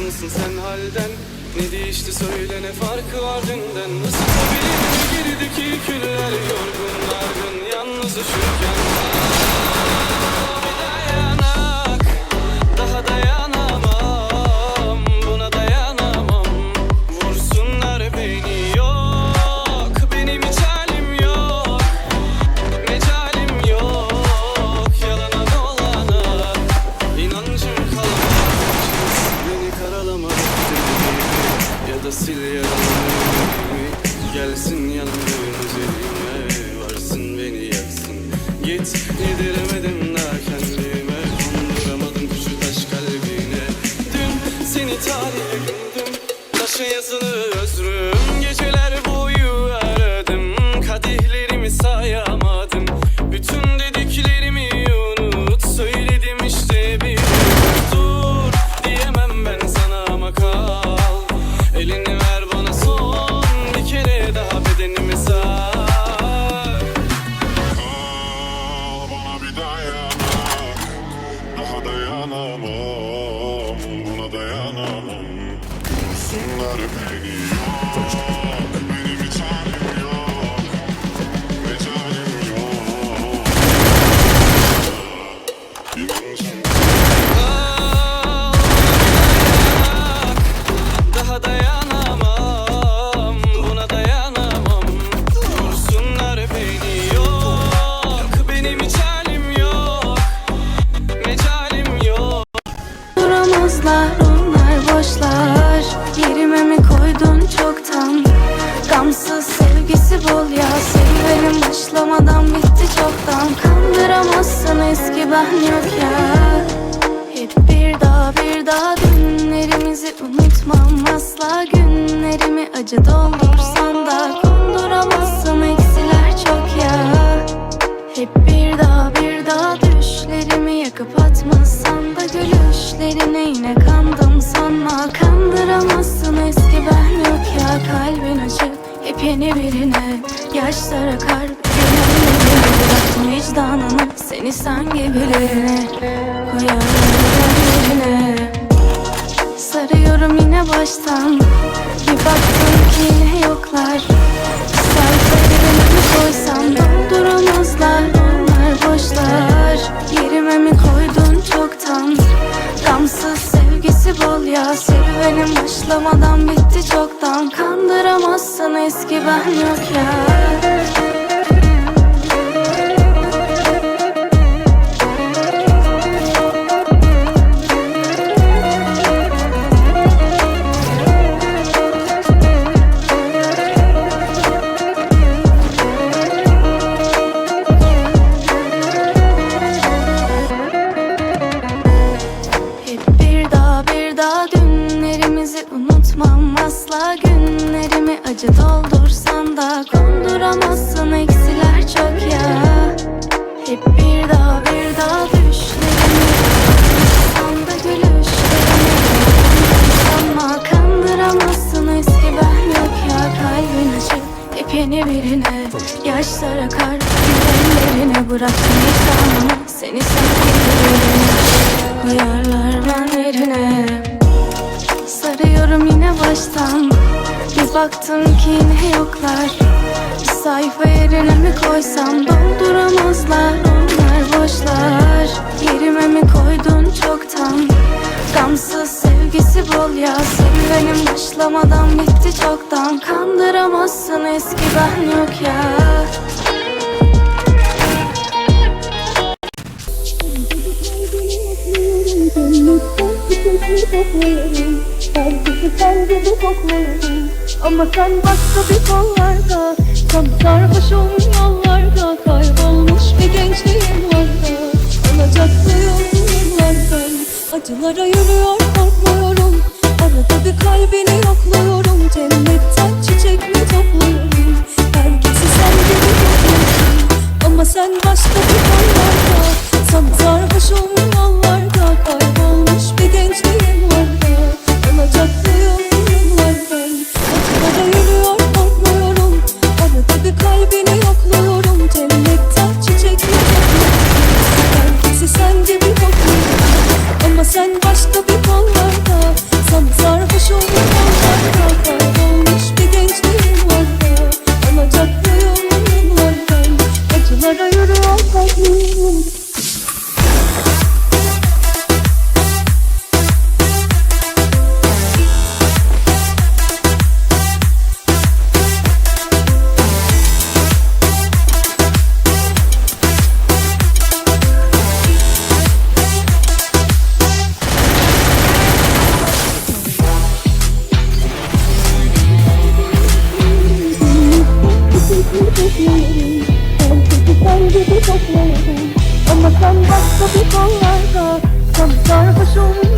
Kızmışsın sen halden. Ne değişti söyle ne farkı var dünden? Isıtabilir mi gerideki küller Yorgun dargın yalnız üşürken güldüm Taşa yazılı Geceler boyu aradım. Kadehlerimi sayamadım. Bütün dediklerimi unut. Söyledim işte bir dur. Diyemem ben sana ama kal. Elini ver bana son. Bir kere daha bedenimi sar. Al bana bir dayanak. Daha dayanamam out of me. Bol ya Serüvenim başlamadan bitti çoktan. Kandıramazsın eski ben yok ya Hep bir daha bir daha günlerimizi unutmam. Asla günlerimi acı doldursan da Konduramazsın eksiler yeni birine Yaşlar akar bırak vicdanını seni sen gibilerine Koyarlar yerine Sarıyorum yine baştan Bir baktım ki yine yoklar. Sayfalarını mı koysam dolduramazlar Onlar boşlar. Yerime mi koydun çoktan? Gamsız sevgisi bol ya Serüvenim başlamadan bitti çoktan. Kandıramazsın eski ben yok ya unutmam asla. Günlerimi acı doldursan da konduramazsın. Eksiler çok ya. Hep bir daha bir daha düşlerimi unutsan da gülüşlerimi sanma kandıramazsın. Eski ben yok ya. Kalbin açık. Hep yeni birine. Yaşlar akar güvenlerine bırak vicdanını seni sen baktım ki yine yoklar. Bir sayfa yerine mi koysam? Dolduramazlar onlar boşlar. Yerime mi koydun çoktan? Gamsız sevgisi bol ya. Serüvenim başlamadan bitti çoktan. Kandıramazsın eski ben yok ya. Herkesi sen gibi kokluyorum Ama sen başka bir kollarda Tam sarhoşum yollarda Kaybolmuş bir gençliğim var da Alacaklıyım yıllardan Acılara yürüyor Ama sen başka có biết thôi ơi cờ cầm gió có sung